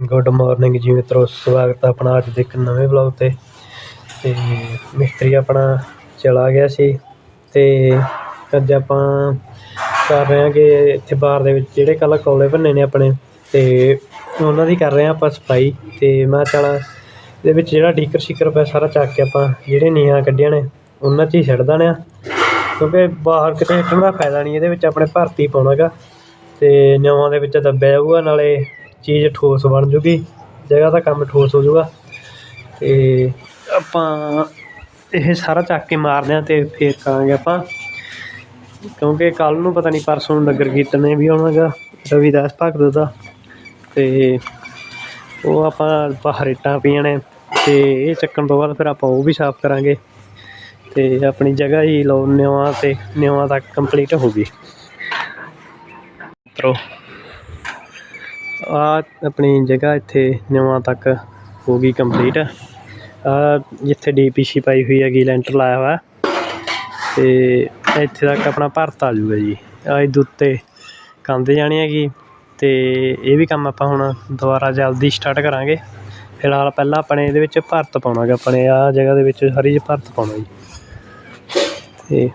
Good morning ਜੀ ਮਿੱਤਰੋ, ਸਵਾਗਤ ਹੈ ਆਪਣਾ ਅੱਜ ਦੇ ਇੱਕ ਨਵੇਂ ਵਲੌਗ ਤੇ। ਤੇ ਮਿਸਤਰੀ ਆਪਣਾ ਚਲਾ ਗਿਆ ਸੀ ਤੇ ਅੱਜ ਆਪਾਂ ਕਰ ਰਹੇ ਹਾਂ ਕਿ ਇੱਥੇ ਬਾਹਰ ਦੇ ਵਿੱਚ ਜਿਹੜੇ ਕੱਲ੍ਹ ਕੌਲੇ ਭੰਨੇ ਨੇ ਆਪਣੇ, ਤੇ ਉਹਨਾਂ ਦੀ ਕਰ ਰਹੇ ਹਾਂ ਆਪਾਂ ਸਫ਼ਾਈ ਤੇ ਮੈਂ ਕਿਹਾ ਚੱਲ ਇਹਦੇ ਵਿੱਚ ਜਿਹੜਾ ਡੀਕਰ ਸ਼ੀਕਰ ਪਿਆ ਸਾਰਾ ਚੱਕ ਕੇ ਆਪਾਂ ਜਿਹੜੇ ਨੀਹਾਂ ਕੱਢੀਆਂ ਨੇ, ਉਹਨਾਂ 'ਚ ਹੀ ਛੱਡ ਦੇਣੇ ਆ। ਕਿਉਂਕਿ ਬਾਹਰ ਕਿਤੇ ਸਿੱਟਣ ਦਾ ਫਾਇਦਾ ਨਹੀਂ ਇਹਦੇ ਵਿੱਚ ਆਪਣੇ ਭਰਤੀ ਪਾਉਣਾ ਗਾ ਤੇ ਨਿਊਆਂ ਦੇ ਵਿੱਚ ਦੱਬਿਆ ਜਾਊਗਾ, ਨਾਲੇ ਚੀਜ਼ ਠੋਸ ਬਣ ਜੂਗੀ, ਜਗ੍ਹਾ ਦਾ ਕੰਮ ਠੋਸ ਹੋ ਜੂਗਾ। ਅਤੇ ਆਪਾਂ ਇਹ ਸਾਰਾ ਚੱਕ ਕੇ ਮਾਰਦੇ ਹਾਂ ਅਤੇ ਫਿਰ ਕਰਾਂਗੇ ਆਪਾਂ। ਕਿਉਂਕਿ ਕੱਲ੍ਹ ਨੂੰ ਪਤਾ ਨਹੀਂ ਪਰਸੋਂ ਨੂੰ ਨਗਰ ਕੀਰਤਨ ਨੇ ਵੀ ਆਉਣਾ ਗਾ ਰਵਿਦਾਸ ਭਗਤ ਦਾ। ਅਤੇ ਉਹ ਆਪਾਂ ਬਾਹਰ ਇੱਟਾਂ ਪਈਆਂ ਨੇ ਅਤੇ ਇਹ ਚੱਕਣ ਤੋਂ ਬਾਅਦ ਫਿਰ ਆਪਾਂ ਉਹ ਵੀ ਸਾਫ਼ ਕਰਾਂਗੇ। ਅਤੇ ਆਪਣੀ ਜਗ੍ਹਾ ਹੀ ਲਓ, ਨਿਊਆਂ ਅਤੇ ਨਿਊਆਂ ਤੱਕ ਕੰਪਲੀਟ ਹੋ ਗਈ। ਮਿੱਤਰੋ ਆ ਆਪਣੀ ਜਗ੍ਹਾ ਇੱਥੇ ਨਿਊਆਂ ਤੱਕ ਹੋ ਗਈ ਕੰਪਲੀਟ। ਆ ਜਿੱਥੇ ਡੀਪੀਸੀ ਪਾਈ ਹੋਈ ਹੈਗੀ, ਲੈਂਟਰ ਲਾਇਆ ਹੋਇਆ। ਤੇ ਇੱਥੇ ਤੱਕ ਆਪਣਾ ਭਰਤ ਆ ਜੂਗਾ ਜੀ। ਆ ਇਹਦੇ ਉੱਤੇ ਕੰਧ ਜਾਣੀ ਹੈਗੀ। ਤੇ ਇਹ ਵੀ ਕੰਮ ਆਪਾਂ ਹੁਣ ਦੁਬਾਰਾ ਜਲਦੀ ਸਟਾਰਟ ਕਰਾਂਗੇ। ਫਿਲਹਾਲ ਪਹਿਲਾਂ ਆਪਣੇ ਇਹਦੇ ਵਿੱਚ ਭਰਤ ਪਾਉਣਾ ਗਾ ਆਪਣੇ। ਆ ਜਗ੍ਹਾ ਦੇ ਵਿੱਚ ਹਰੀ ਜਿਹੀ ਭਰਤ ਪਾਉਣਾ ਜੀ। ਤੇ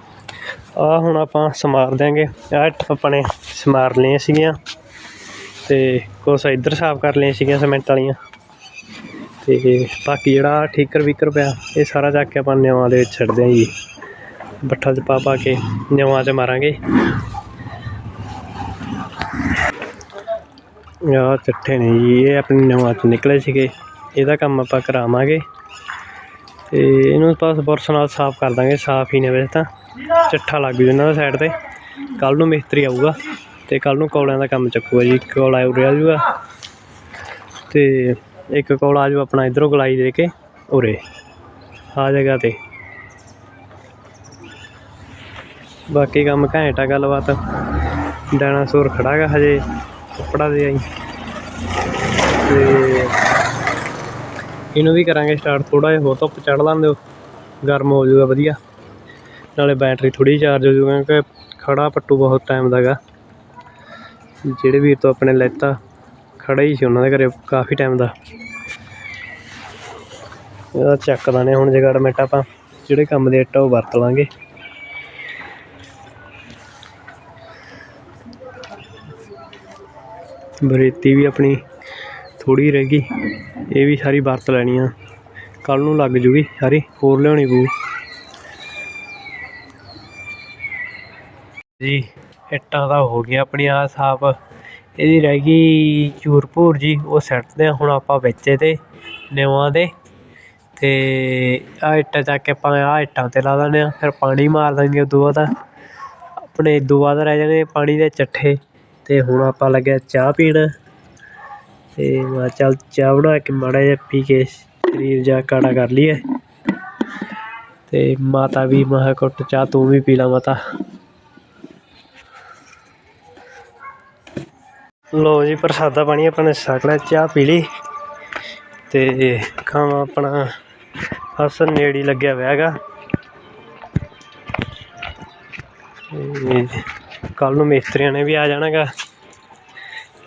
ਆ ਹੁਣ ਆਪਾਂ ਸਮਾਰ ਦਿਆਂਗੇ। ਆ ਆਪਣੇ ਸਮਾਰ ਲਈਆਂ ਸੀਗੀਆਂ। ਤੇ ਕੁਛ ਇੱਧਰ ਸਾਫ਼ ਕਰ ਲਈਆਂ ਸੀਗੀਆਂ ਸੀਮੈਂਟ ਵਾਲੀਆਂ। ਤੇ ਬਾਕੀ ਜਿਹੜਾ ਠੀਕਰ ਵੀਕਰ ਪਿਆ, ਇਹ ਸਾਰਾ ਚੱਕ ਕੇ ਆਪਾਂ ਨਿਵਾਂ ਦੇ ਵਿੱਚ ਛੱਡਦੇ ਹਾਂ ਜੀ। ਬੱਠਲ 'ਚ ਪਾ ਪਾ ਕੇ ਨਿਊਆਂ 'ਚ ਮਾਰਾਂਗੇ। ਆਹ ਚੱਠੇ ਨੇ ਜੀ, ਇਹ ਆਪਣੇ ਨਿਊਆਂ 'ਚ ਨਿਕਲੇ ਸੀਗੇ। ਇਹਦਾ ਕੰਮ ਆਪਾਂ ਕਰਾਵਾਂਗੇ। ਤੇ ਇਹਨੂੰ ਬਸ ਬੁਰਸ਼ ਨਾਲ ਸਾਫ਼ ਕਰ ਦਾਂਗੇ, ਸਾਫ਼ ਹੀ ਨੇ ਵੈਸੇ ਤਾਂ। ਚੱਠਾ ਲੱਗ ਜੂ ਇਹਨਾਂ ਦਾ ਸਾਈਡ ਤੇ। ਕੱਲ ਨੂੰ ਮਿਸਤਰੀ ਆਊਗਾ। ਤੇ ਕੱਲ ਨੂੰ ਕੌਲਿਆਂ ਦਾ ਕੰਮ ਚੱਕੂਗਾ ਜੀ ਇੱਕ ਕੌਲਾ ਉਰੇ ਆ ਜੂਗਾ। ਤੇ ਇੱਕ ਕੌਲਾ ਆ ਜੂ ਆਪਣਾ ਇਧਰੋਂ ਗਲਾਈ ਦੇ ਕੇ ਉਰੇ, ਆ ਜਗ੍ਹਾ ਤੇ। ਬਾਕੀ ਕੰਮ ਘੈਂਟ ਗੱਲਬਾਤ। ਡਾਇਨਾਸੌਰ ਖੜਾ ਗਾ ਹਜੇ, ਕੱਪੜਾ ਦੇ ਆਈ। ਤੇ ਇਹਨੂੰ ਵੀ ਕਰਾਂਗੇ ਸਟਾਰਟ ਥੋੜਾ ਜਿਹਾ ਹੋਰ ਧੁੱਪ ਚੜ ਲੈਣ ਹੋ ਗਰਮ ਹੋ ਜਾਊਗਾ ਵਧੀਆ। ਨਾਲੇ ਬੈਟਰੀ ਥੋੜੀ ਚਾਰਜ ਹੋ ਜਾਊਗਾ ਕਿਉਂਕਿ ਖੜਾ ਪੱਟੂ ਬਹੁਤ ਟਾਈਮ ਦਾ ਗਾ। ਜਿਹੜੇ ਵੀਰ ਤੋਂ ਆਪਣੇ ਲੈਤਾ, ਖੜਾ ਹੀ ਸੀ ਉਹਨਾਂ ਦੇ ਘਰੇ ਕਾਫੀ ਟਾਈਮ ਦਾ। ਇਹਦਾ ਚੱਕਦਾ ਨੇ ਹੁਣ ਜਗੜ ਮਿੰਟ ਆਪਾਂ ਜਿਹੜੇ ਕੰਮ ਦੇ ਆਟਾ ਉਹ ਵਰਤ ਲਾਂਗੇ। ਬਰੇਤੀ ਵੀ ਆਪਣੀ ਥੋੜੀ ਰਹਿ ਗਈ। ਇਹ ਵੀ ਸਾਰੀ ਵਰਤ ਲੈਣੀ ਆ। ਕੱਲ ਨੂੰ ਲੱਗ ਜੂਗੀ ਸਾਰੀ, ਹੋਰ ਲਿਆਉਣੀ ਪਊ। ਜੀ। ਇੱਟਾਂ ਤਾਂ ਹੋ ਗਿਆ ਆਪਣੀਆਂ ਸਾਫ਼। ਇਹਦੀ ਰਹਿ ਗਈ ਚੂਰ ਭੂਰ ਜੀ, ਉਹ ਸੱਟਦੇ ਹਾਂ ਹੁਣ ਆਪਾਂ ਵਿੱਚ ਇਹਦੇ ਨਿਵਾਂ ਦੇ। ਅਤੇ ਆਹ ਇੱਟਾਂ ਚੱਕ ਕੇ ਆਪਾਂ ਆਹ ਇੱਟਾਂ ਤੇ ਲਾ ਦਿੰਦੇ ਹਾਂ ਫਿਰ ਪਾਣੀ ਮਾਰ ਦਾਂਗੇ ਉਦੋਂ ਬਾਅਦ। ਆਪਣੇ ਉਦੋਂ ਬਾਅਦ ਰਹਿ ਜਾਣੇ ਪਾਣੀ ਦੇ ਚੱਠੇ। ਅਤੇ ਹੁਣ ਆਪਾਂ ਲੱਗਿਆ ਚਾਹ ਪੀਣ। ਅਤੇ ਮੈਂ ਚੱਲ ਚਾਹ ਬਣਾ ਕੇ ਮਾੜਾ ਜਿਹਾ ਪੀ ਕੇ ਸਰੀਰ ਜਾ ਕਾੜਾ ਕਰ ਲਈਏ। ਅਤੇ ਮਾਤਾ ਵੀ ਮਹਾ ਕੁੱਟ ਚਾਹ ਤੂੰ ਵੀ ਪੀ ਲਾ ਮਾਤਾ। ਲੋ ਜੀ, ਪ੍ਰਸਾਦਾ ਪਾਣੀ, ਆਪਾਂ ਨੇ ਛਕ ਲਿਆ ਚਾਹ ਪੀ ਲਈ। ਤੇ ਕੰਮ ਆਪਣਾ ਬਸ ਨੇੜੇ ਲੱਗਿਆ ਹੋਇਆ ਹੈਗਾ। ਕੱਲ ਨੂੰ ਮਿਸਤਰੀਆਂ ਨੇ ਵੀ ਆ ਜਾਣਾਗਾ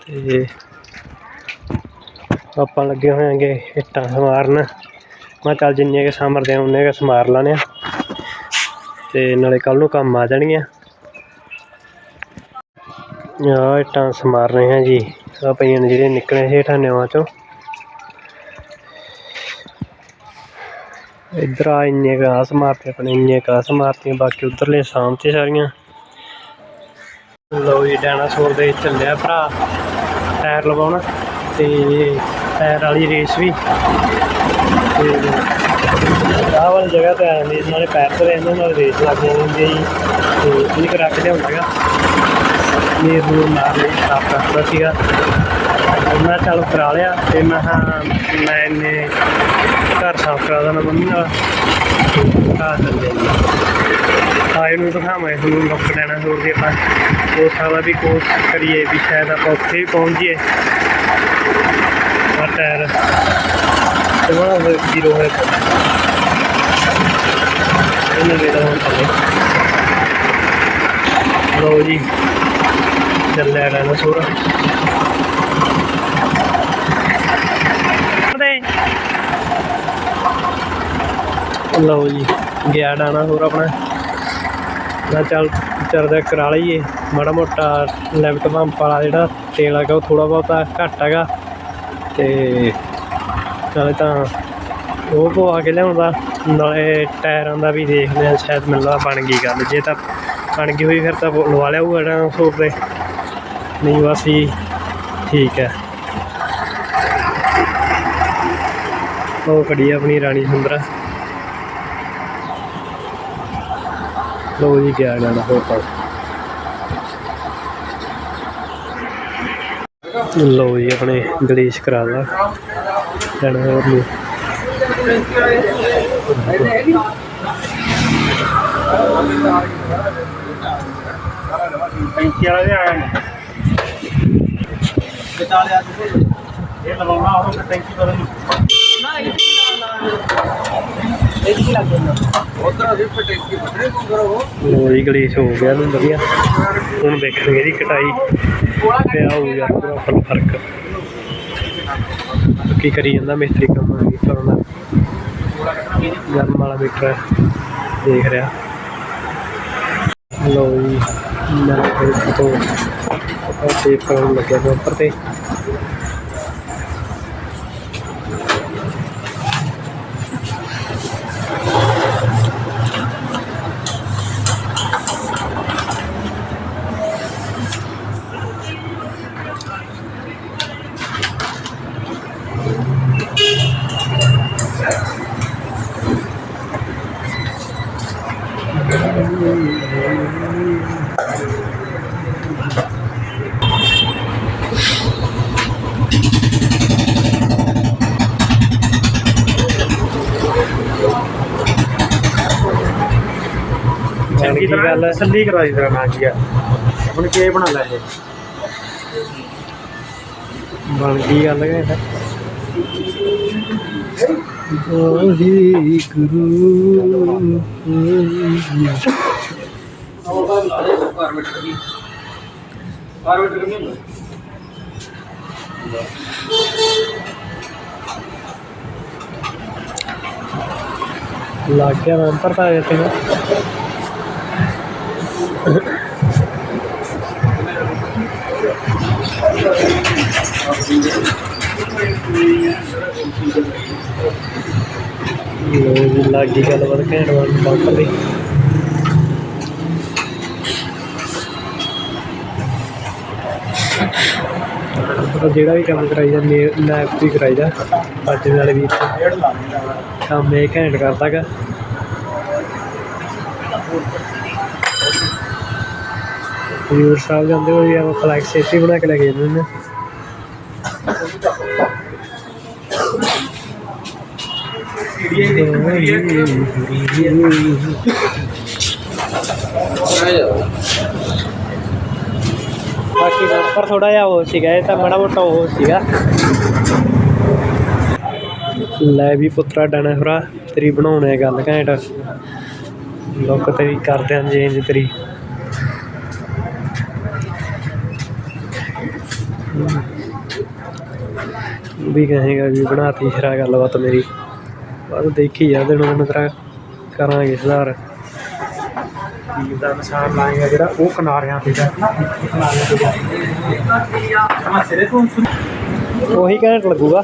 ਤੇ ਆਪਾਂ ਲੱਗੇ ਹੋਵਾਂਗੇ ਇੱਟਾਂ ਸਮਾਰਨ। ਮੈਂ ਚੱਲ ਜਿੰਨੀਆਂ ਕਿ ਸਮਰਦੇ ਆ ਉਨੇ ਕੁ ਸਮਾਰ ਲਾਣੇ ਤੇ ਨਾਲੇ ਕੱਲ ਨੂੰ ਕੰਮ ਆ ਜਾਣਗੀਆਂ। ਆਹ ਇੱਟਾਂ ਸਮਾਰ ਰਹੇ ਹਾਂ ਜੀ। ਆ ਪਈਆਂ ਨੇ ਜਿਹੜੇ ਨਿਕਲੇ ਸੀ ਹੇਠਾਂ ਨਿਵਾਂ ਚੋਂ। ਇੱਧਰ ਆ ਇੰਨੇ ਕੁ ਆਹ ਸਮਾਰਤੇ, ਆਪਣੇ ਇੰਨੇ ਕੁ ਆਹ ਸਮਾਰਤੀਆਂ, ਬਾਕੀ ਉਧਰਲੇ ਸਾਹਮਣੇ ਸਾਰੀਆਂ। ਲਓ ਜੀ, ਡਾਇਨਾਸੌਰ ਦੇ ਚੱਲਿਆ ਭਰਾ, ਟਾਇਰ ਲਵਾਉਣਾ, ਤੇ ਟਾਇਰ ਵਾਲੀ ਰੇਸ ਵੀ। ਤੇ ਆਹ ਵਾਲੀ ਜਗ੍ਹਾ ਤੇ ਆ ਨਾਲੇ ਪੈਰ ਤੇ ਰਹਿੰਦੇ ਨਾਲ ਰੇਸ ਲੱਗ ਜਾਂਦੀ ਹੈ ਜੀ। ਤੇ ਇਹ ਕਰਾ ਕੇ ਲਿਆਉਂਦਾ ਇਹ ਨੂੰ ਮਾਰ ਲਈ ਸਾਫ਼ ਕਰਦਾ ਸੀਗਾ। ਮੈਂ ਚੱਲ ਕਰਾ ਲਿਆ। ਤੇ ਮੈਂ ਹਾਂ ਮੈਂ ਇਹਨੇ ਘਰ ਸਾਫ਼ ਕਰਾ ਦੇਣਾ ਮੰਮੀ ਨਾਲ। ਆ ਚੱਲਦੇ ਜੀ। ਆ ਇਹਨੂੰ ਦਿਖਾਵਾਂ, ਇਸ ਨੂੰ ਲੁੱਕ ਲੈਣਾ ਹੋਰ ਵੀ ਆਪਾਂ। ਹੋ ਸਕਦਾ ਵੀ ਕੋਸ਼ਿਸ਼ ਕਰੀਏ ਵੀ ਸ਼ਾਇਦ ਆਪਾਂ ਉੱਥੇ ਵੀ ਪਹੁੰਚ ਜਾਈਏ। ਆ ਟਾਇਰ ਤੇ ਜ਼ੀਰੋ ਹੋਇਆ ਇਹਨੂੰ ਦੇ ਦਵਾਂ ਥੱਲੇ। ਲਓ ਜੀ। ਚੱਲਿਆ ਸੋਰਾ ਲਓ ਜੀ ਗਿਆ ਡਾਇਨਾਸੌਰ ਆਪਣਾ। ਮੈਂ ਚੱਲ ਚਰਦਾ ਕਰਾ ਲਈਏ। ਮਾੜਾ ਮੋਟਾ ਲੈਫਟ ਪੰਪ ਵਾਲਾ ਜਿਹੜਾ ਤੇਲ ਹੈਗਾ ਉਹ ਥੋੜਾ ਬਹੁਤਾ ਘੱਟ ਹੈਗਾ। ਤੇ ਨਾਲੇ ਤਾਂ ਉਹ ਪਵਾ ਕੇ ਲਿਆਉਂਦਾ। ਨਾਲੇ ਟਾਇਰਾਂ ਦਾ ਵੀ ਦੇਖ ਲਿਆ ਸ਼ਾਇਦ ਮਿਲਦਾ ਬਣ ਗਈ ਗੱਲ। ਜੇ ਤਾਂ ਬਣ ਗਈ ਹੋਈ ਫਿਰ ਤਾਂ ਲਵਾ ਲਿਆ ਉਹ ਜਿਹੜਾ ਸੋਪ ਦੇ ਨਹੀਂ, ਬਸ ਜੀ, ਠੀਕ ਹੈ। ਉਹ ਖੜੀ ਆ ਆਪਣੀ ਰਾਣੀ ਸੁੰਦਰਾ। ਲਓ ਜੀ, ਗਿਆ ਜਾਣਾ ਹੋਰ ਤਾਂ ਲਓ ਜੀ, ਆਪਣੇ ਗਲੇਸ਼ ਕਰਾ ਲਾ। ਗਾਣਾ ਹੋਰ ਨੂੰ ਪੈਂਤੀ ਵਾਲਾ ਵੀ ਆਇਆ ਨਹੀਂ ਵਿਚਾਲੇ ਅੱਜ ਇਹ ਲਵਾਉਣਾ ਉਹ ਟੈਂਕੀ ਬਦਲ ਲਓ ਜੀ ਗਣੇਸ਼ ਹੋ ਗਿਆ ਨੂੰ ਵਧੀਆ। ਹੁਣ ਦੇਖਣਗੇ ਇਹਦੀ ਕਟਾਈ। ਤੇ ਆਊਗਾ ਪੂਰਾ ਫਲ ਫ਼ਰਕ। ਕੀ ਕਰੀ ਜਾਂਦਾ ਮਿਸਤਰੀ ਕੰਮ ਆ ਗਈ ਪਰ ਗਰਮ ਵਾਲਾ ਮੀਟਰ ਹੈ, ਦੇਖ ਰਿਹਾ। ਲਓ ਜੀ ਮੈਂ ਫਿਰ ਤੋਂ ਆਪਾਂ ਲੱਗਿਆ ਮੈਂ ਉੱਪਰ ਤੇ। ਹੈ? ਤਸੱਲੀ ਕਰਾ ਦੀ ਤੇਰਾ ਨਾਂ ਕੀ ਆ? ਹੁਣ ਕੀ ਬਣਾ ਲੈ ਇਹ? ਬਣ ਗਈ ਗੱਲ ਕਹਿੰਦਾ ਵਾਹਿਗੁਰੂ ਲੱਗ ਗਿਆ ਨੰਬਰ ਤਾਂ ਆਇਆ ਸੀਗਾ ਲੋ ਜੀ ਲੱਗ ਗਈ ਗੱਲਬਾਤ ਘੈਂਟ ਵਾਲੀ ਬੰਪਰ ਦੀ ਜਿਹੜਾ ਵੀ ਕੰਮ ਕਰਾਈਦਾ ਲੈਬ ਤੇ ਕਰਾਈਦਾ ਬਾਜੇ ਵਾਲੇ ਵੀ ਕੰਮ ਇਹ ਘੈਂਟ ਕਰਦਾ ਹਜ਼ੂਰ ਸਾਹਿਬ ਜਾਂਦੇ ਹੋਏ ਆਪਾਂ ਫਲੈਕਸ ਇੱਥੇ ਬਣਾ ਕੇ ਲੈ ਕੇ ਜਾਂਦੇ ਨੇ ਬਾਕੀ ਨੰਬਰ ਥੋੜਾ ਜਿਹਾ ਉਹ ਸੀਗਾ, ਇਹ ਤਾਂ ਮਾੜਾ ਮੋਟਾ ਉਹ ਸੀਗਾ। ਲੈ ਵੀ ਪੁੱਤਰਾ ਡਾਣਾ ਹੋਰਾ ਤੇਰੀ ਬਣਾਉਣੇ ਗੱਲ ਘੈਂਟ। ਲੋਕ ਤੇਰੀ ਕਰਦੇ ਆਂ ਚੇਂਜ ਤੇਰੀ। ਵੀ ਕਹੇਗਾ ਵੀ ਬਣਾਤੀ ਸ਼ਰਾ ਗੱਲਬਾਤ ਮੇਰੀ। ਬਸ ਦੇਖੀ ਜਾ ਦਿਨੋਂ ਦਿਨ ਤੇਰਾ ਕਰਾਂਗੇ ਸੁਧਾਰ। ਕੀ ਦਾ ਨਿਸ਼ਾਨ ਲਾਏਗਾ ਜਿਹੜਾ ਉਹ ਕਿਨਾਰਿਆਂ ਤੇ ਜਾ। ਕਿਨਾਰਿਆਂ ਤੇ ਜਾ ਜਮਾ ਸਿਰੇ ਤੋਂ ਉਹੀ ਘੈਂਟ ਲੱਗੂਗਾ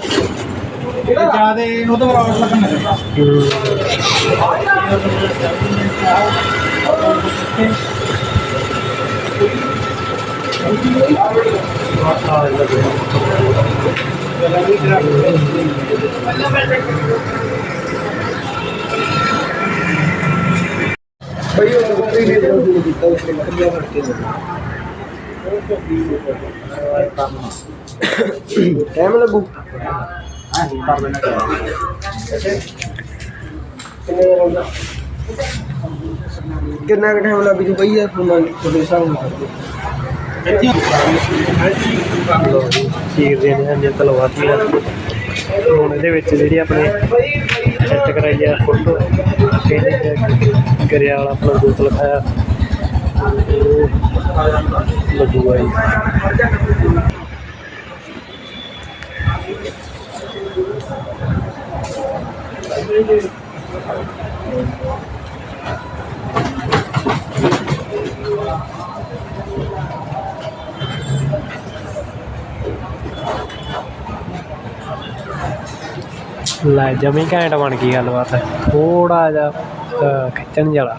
ਜਿਆਦੇ ਉਹਦੇ ਬਰਾਬਰ ਲੱਗਣਾ ਬਈ ਉਹ ਕੋਈ ਵੀ ਨਹੀਂ ਕੀਤਾ ਉਸ ਨੇ ਕੱਲਿਆ ਕਰਕੇ ਟਾਈਮ ਲੱਗੂ। ਕਿੰਨੇ ਦਾ ਹੁੰਦਾ ਕਿੰਨਾ ਕੁ ਟਾਈਮ ਲੱਗ ਜੂ ਬਈ ਇਹ ਫੋਨ ਤੁਹਾਡੇ ਹਿਸਾਬ ਨਾਲ? ਲੋ ਜੀ ਚੀਰ ਦੇ ਨੇ ਅੰਜਨ ਤਲਵਾਤੀ ਆ ਹੁਣ ਇਹਦੇ ਵਿੱਚ ਜਿਹੜੀ ਆਪਣੇ ਸੈੱਟ ਕਰਾਈ ਆ ਫੋਟੋ ਇਹਦੇ ਗਰਿਆ ਵਾਲਾ ਆਪਣਾ ਗੋਤ ਲਿਖਾਇਆ ਉਹ ਲੱਗੂਗਾ ਜੀ ਲੈ ਜਮੀ ਘੈਂਟ ਬਣ ਗਈ ਗੱਲਬਾਤ। ਥੋੜਾ ਜਿਹਾ ਖਿੱਚਣ ਵਾਲਾ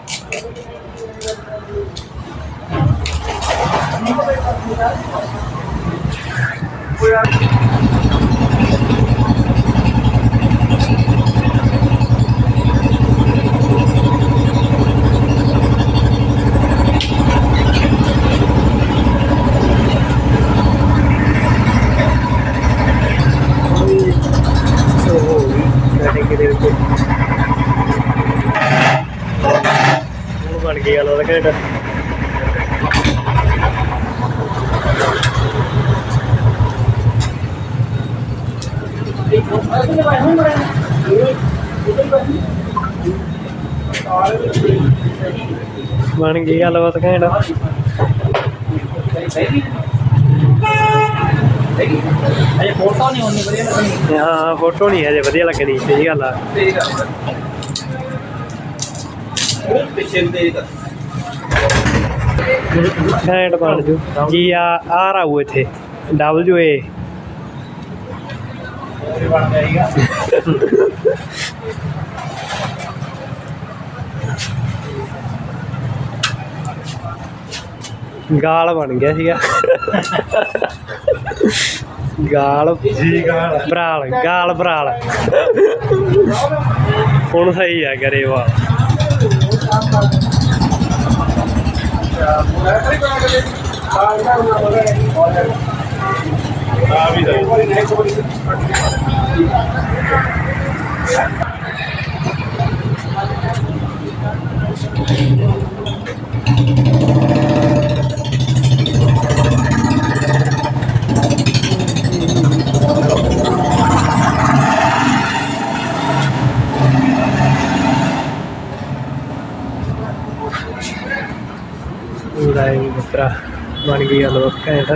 ਕਟਿੰਗ ਦੇ ਵਿੱਚ ਹੁਣ ਬਣ ਗਈ ਗੱਲ ਉਹਦਾ ਘੈਂਟ ਬਣ ਗਈ ਗੱਲਬਾਤ ਘੈਂਟ। ਅਜੇ ਫੋਟੋ ਨਹੀਂ ਹੁੰਦੀ ਵਧੀਆ ਲੱਗਣੀ ਹਾਂ ਫੋਟੋ ਨਹੀਂ ਅਜੇ ਵਧੀਆ ਲੱਗਣੀ, ਸਹੀ ਗੱਲ ਆ। ਤੇਰੀ ਗੱਲ ਪਿੱਛੇ ਤੇਰੀ ਘੈਂਟ ਬਣ ਜੂ। ਜੀ ਆ ਆਰ ਆਊ ਇੱਥੇ ਡਬਲਯੂ ਏ ਬਣ ਜਾਏਗਾ ਗਾਲ ਬਣ ਗਿਆ ਸੀਗਾ। ਗਾਲ ਜੀ ਗਾਲ। ਭਰਾਲ ਗਾਲ ਭਰਾਲ। ਹੁਣ ਸਹੀ ਆ ਗਰੇਵਾ ਆ ਵੀ ਦਾ ਪੂਰਾ ਹੀ ਮਿੱਤਰਾ ਬਣ ਗਈ ਗੱਲ ਉਹ ਘੈਂਟ।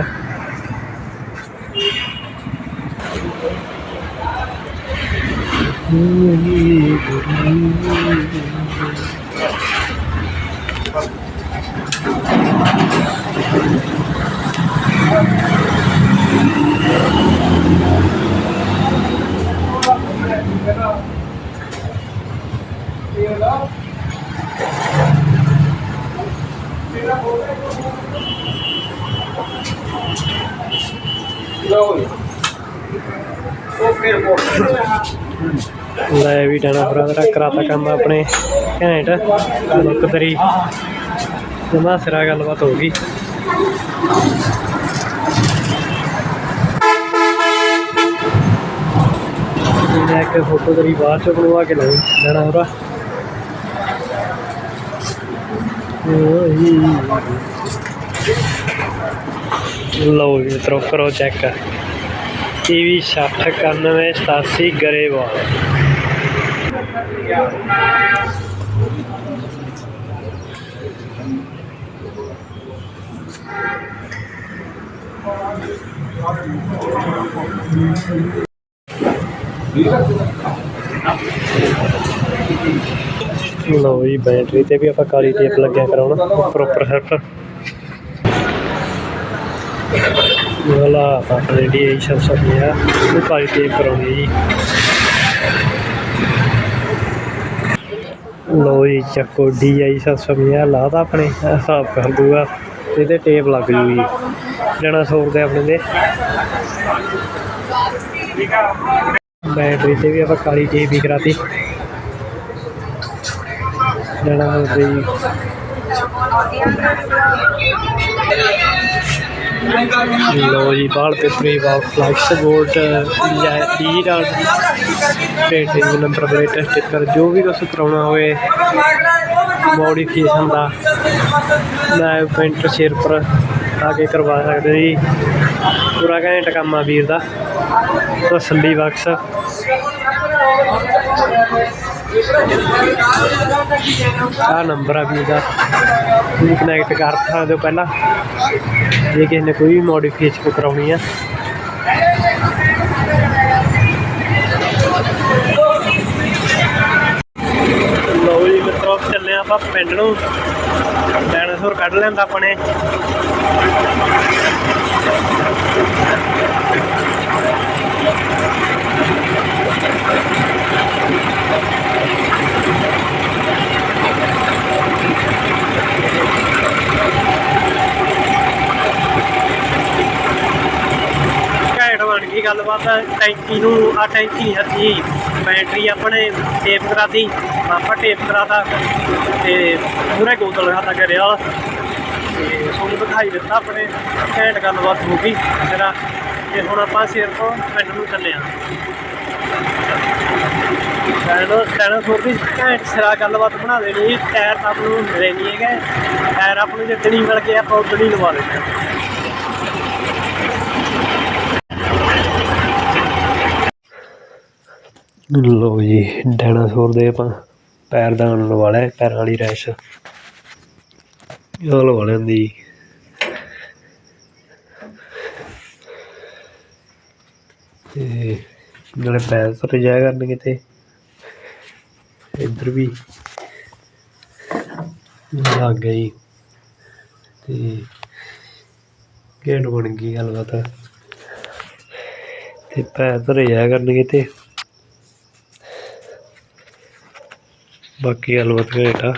rồi. ਓਕੇ ਰਿਪੋਰਟ ਲੈ ਵੀ ਡਾਣਾ ਬਰਾਦਰ, ਕਰਾਤਾ ਕੰਮ ਆਪਣੇ ਘੈਂਟ ਲੁੱਕ ਤੇਰੀ। ਜਮਾ ਸਿਰਾ ਗੱਲਬਾਤ ਹੋ ਗਈ। ਮੈਂ ਇੱਕ ਫੋਟੋ ਤੇਰੀ ਬਾਅਦ ਚ ਬਣਵਾ ਕੇ ਲਾਉਂ ਡਾਣਾ ਹੋਰਾ। ਲਓ ਜੀ ਤਰੋ ਕਰੋ ਚੈੱਕ ਟੀਵੀ 60 91 87 ਗਰੇਵਾਲ। ਲਓ ਜੀ, ਬੈਟਰੀ ਤੇ ਵੀ ਆਪਾਂ ਕਾਲੀ ਟੇਪ ਲੱਗਿਆ ਕਰਾਉਣਾ ਪ੍ਰੋਪਰ ਹੈਫ ਵਾਲਾ ਆਪਣੇ ਡੀ ਆਈ ਸ਼ਬ ਸਭ ਨੇ ਆ ਉਹ ਕਾਲੀ ਟੇਪ ਕਰਾਉਣੀ ਜੀ। ਲੋ ਜੀ, ਚੱਕੋ ਡੀ ਆਈ ਸ਼ਬ ਸਭ ਨੇ ਲਾਤਾ ਆਪਣੇ, ਹਿਸਾਬ ਕਰ ਦੂਗਾ। ਇਹਦੇ ਟੇਪ ਲੱਗ ਜੂਗੀ। ਜਣਾ ਸੌਰ ਦੇ ਆਪਣੇ ਦੇ। ਬੈਟਰੀ ਤੇ ਵੀ ਆਪਾਂ ਕਾਲੀ ਟੇਪ ਹੀ ਕਰਾਤੀ। ਜਣਾ ਹੋ ਗਈ ਲੋ ਜੀ ਬਾਲ ਪੇਪਰੀ wall flex board digital painting number plate sticker ਜੋ ਵੀ ਕੁਛ ਕਰਾਉਣਾ ਹੋਵੇ ਮੋਡੀਫਿਕੇਸ਼ਨ ਦਾ ਮੈਂ ਪੇਂਟਰ ਸ਼ੇਰ ਪਰ ਆ ਕੇ ਕਰਵਾ ਸਕਦੇ ਜੀ। ਪੂਰਾ ਘੈਂਟ ਕੰਮ ਆ ਵੀਰ ਦਾ। ਤਸੱਲੀ ਬਖਸ਼। ਆ ਨੰਬਰ ਆ ਵੀਰ ਦਾ। ਤੁਸੀਂ ਕਨੈਕਟ ਕਰ ਸਕਦੇ ਹੋ ਪਹਿਲਾਂ। ਜੇ ਕਿਸੇ ਨੇ ਕੋਈ ਵੀ ਮੋਡੀਫਿਕੇਸ਼ਨ ਕਰਾਉਣੀ ਆ। ਆਪਾਂ ਪਿੰਡ ਨੂੰ। ਡਾਇਨਾਸੌਰ ਕੱਢ ਲੈਂਦਾ ਆਪਣੇ ਘੈਂਟ ਬਣ ਗਈ ਗੱਲਬਾਤ। ਟੈਂਕੀ ਨੂੰ ਆ ਟੈਂਕੀ ਹੱਥੀ। ਬੈਟਰੀ ਆਪਣੇ ਟੇਪ ਕਰਾਤੀ। ਆਪਾਂ ਟੇਪ ਕਰਾਤਾ। ਤੇ ਪੂਰੇ ਗੋਤਲ ਖਾਤਾ ਕਰਿਆ ਤੇ ਤੁਹਾਨੂੰ ਦਿਖਾਈ ਦਿੱਤਾ ਆਪਣੇ। ਘੈਂਟ ਗੱਲਬਾਤ ਹੋ ਗਈ। ਮੇਰਾ ਤੇ ਹੁਣ ਆਪਾਂ ਸਿਰ ਤੋਂ ਪਿੰਡ ਨੂੰ ਚੱਲੇ ਆ। ਡਾਇਨੋ ਡਾਇਨਾਸੌਰ ਦੀ ਘੈਂਟ ਸਿਰਾ ਗੱਲਬਾਤ ਬਣਾ ਦੇਣੀ। ਸੀ। ਟਾਇਰ ਆਪ ਨੂੰ ਮਿਲੇ ਨਹੀਂ ਹੈਗੇ। ਟਾਇਰ ਆਪ ਨੂੰ ਜਿੱਦਣੀ ਮਿਲ ਗਏ, ਆਪਾਂ ਉਦਣੀ ਲਵਾ ਲੈਣੇ ਲੋ ਜੀ, ਡਾਇਨਾਸੌਰ ਦੇ ਆਪਾਂ ਪੈਰਦਾਨ ਲਵਾ ਲਿਆ ਪੈਰਾਂ ਵਾਲੀ ਰੈਸ਼। ਇਹ ਲਵਾ ਲੈਂਦੀ ਤੇ ਨਾਲੇ ਪੈਰ ਧਰ ਜਾਇਆ ਕਰਨਗੇ ਤੇ ਇੱਧਰ ਵੀ ਲੱਗ ਗਈ। ਤੇ ਗੇਟ ਬਣ ਗਈ ਗੱਲਬਾਤ। ਤੇ ਪੈਰ ਧਰੇ ਜਾਇਆ ਕਰਨਗੇ ਤੇ ਬਾਕੀ ਗੱਲਬਾਤ ਘੈਂਟ ਆ।